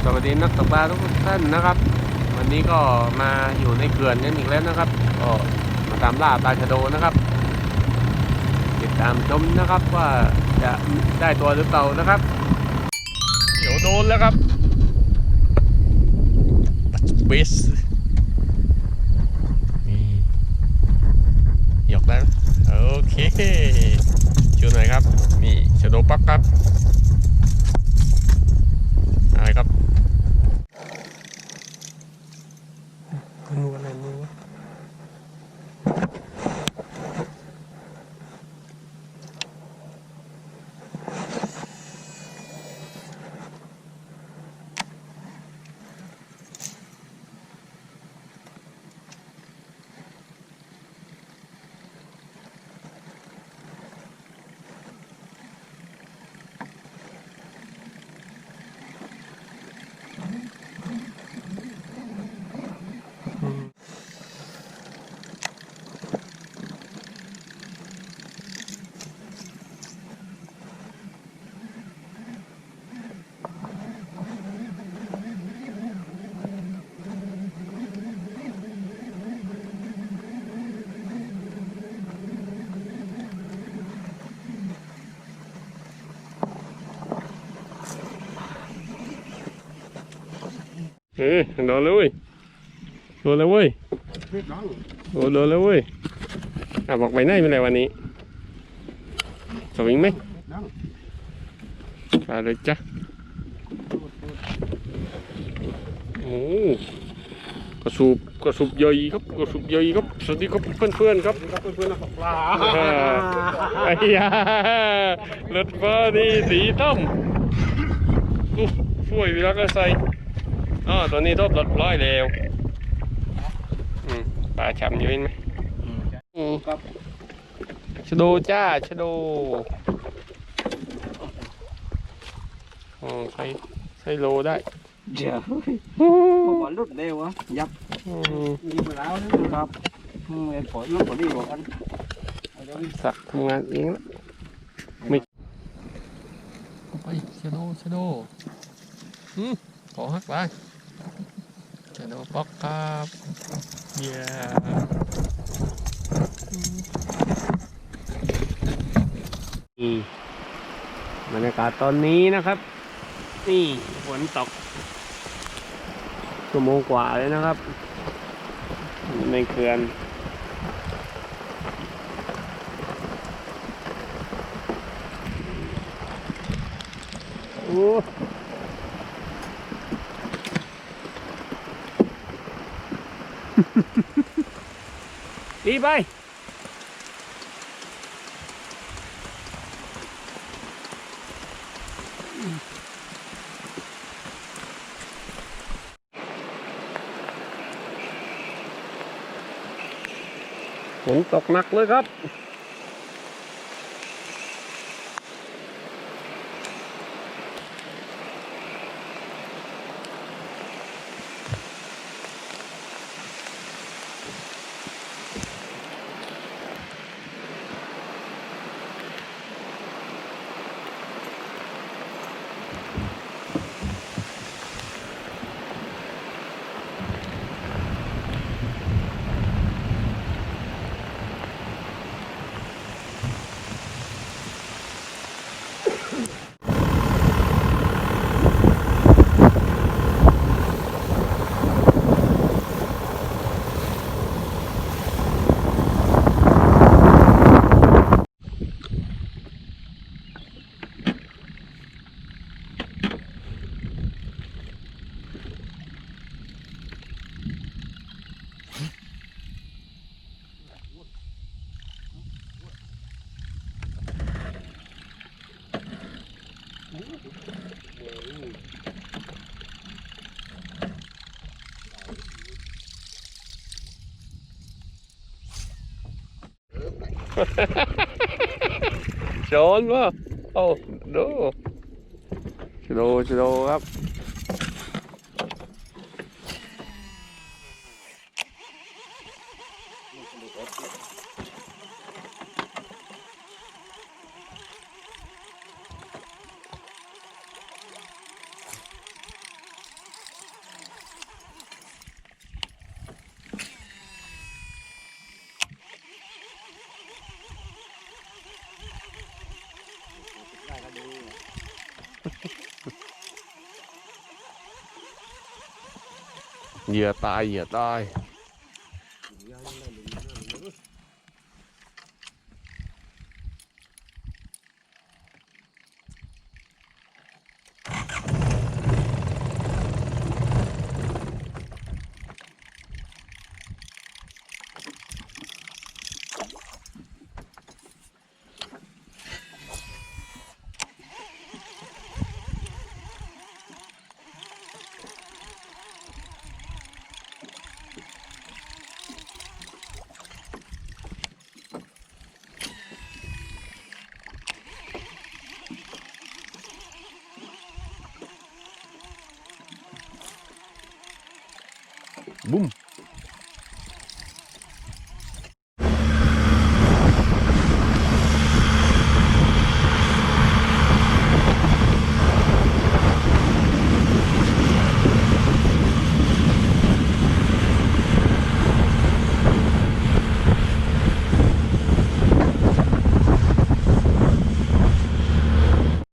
สวัสดีนักตกปลาทุกท่านนะครับ วันนี้ก็มาอยู่ในเขื่อนกันอีกแล้วนะครับก็มาตามล่าปลาชะโดนะครับ ติดตามชมนะครับว่าจะได้ตัวหรือเปล่านะครับเดี๋ยวโดนแล้วครับเบสนี่หยกแล้วโอเคชูหน่อยครับนี่ชะโดปักครับ ออโดนแล้วเว้ยโดนแล้วเว้ยโดนโดนแล้วเว้ยอะบอกไปไหนไม่ไรวันนี้สวิงไหมไปเลยจ้ะโอ้กระสูบกระสูบใหญ่ครับกระสูบใหญ่ครับสวัสดีครับเพื่อนๆครับเพื่อนๆนะครับปลาอ่าไอ้ยารถฟ้านี่สีส้มอู้ช่วยเวลาก็ใส่ อ๋อตัวนี้ทบรถร้อยแล้วอืมปลาฉ่ำอยู่เห็นไหมอืมครับชะโดจ้าชะโดอืมใส่ใส่โลได้เดี๋ยวอืผมมว่ารุดเร็ววะยับอืมมีไปแล้วนะครับอืมเป็นผลมันผลดีกว่ากันเอาเดี๋ยวนี้สักทำงานเองละไม่ไปชะโดชะโดอืมขอฮักไป ชะโดป๊อกครับเย้บรรยากาศตอนนี้นะครับ นี่ฝนตกชั่วโมงกว่าเลยนะครับ ในเขื่อนโอ้ ดีไป ฝนตกหนักเลยครับ โจนวะโอ้ดูชโดชโดครับ เหยื่อตายเหยื่อตาย บุ้ม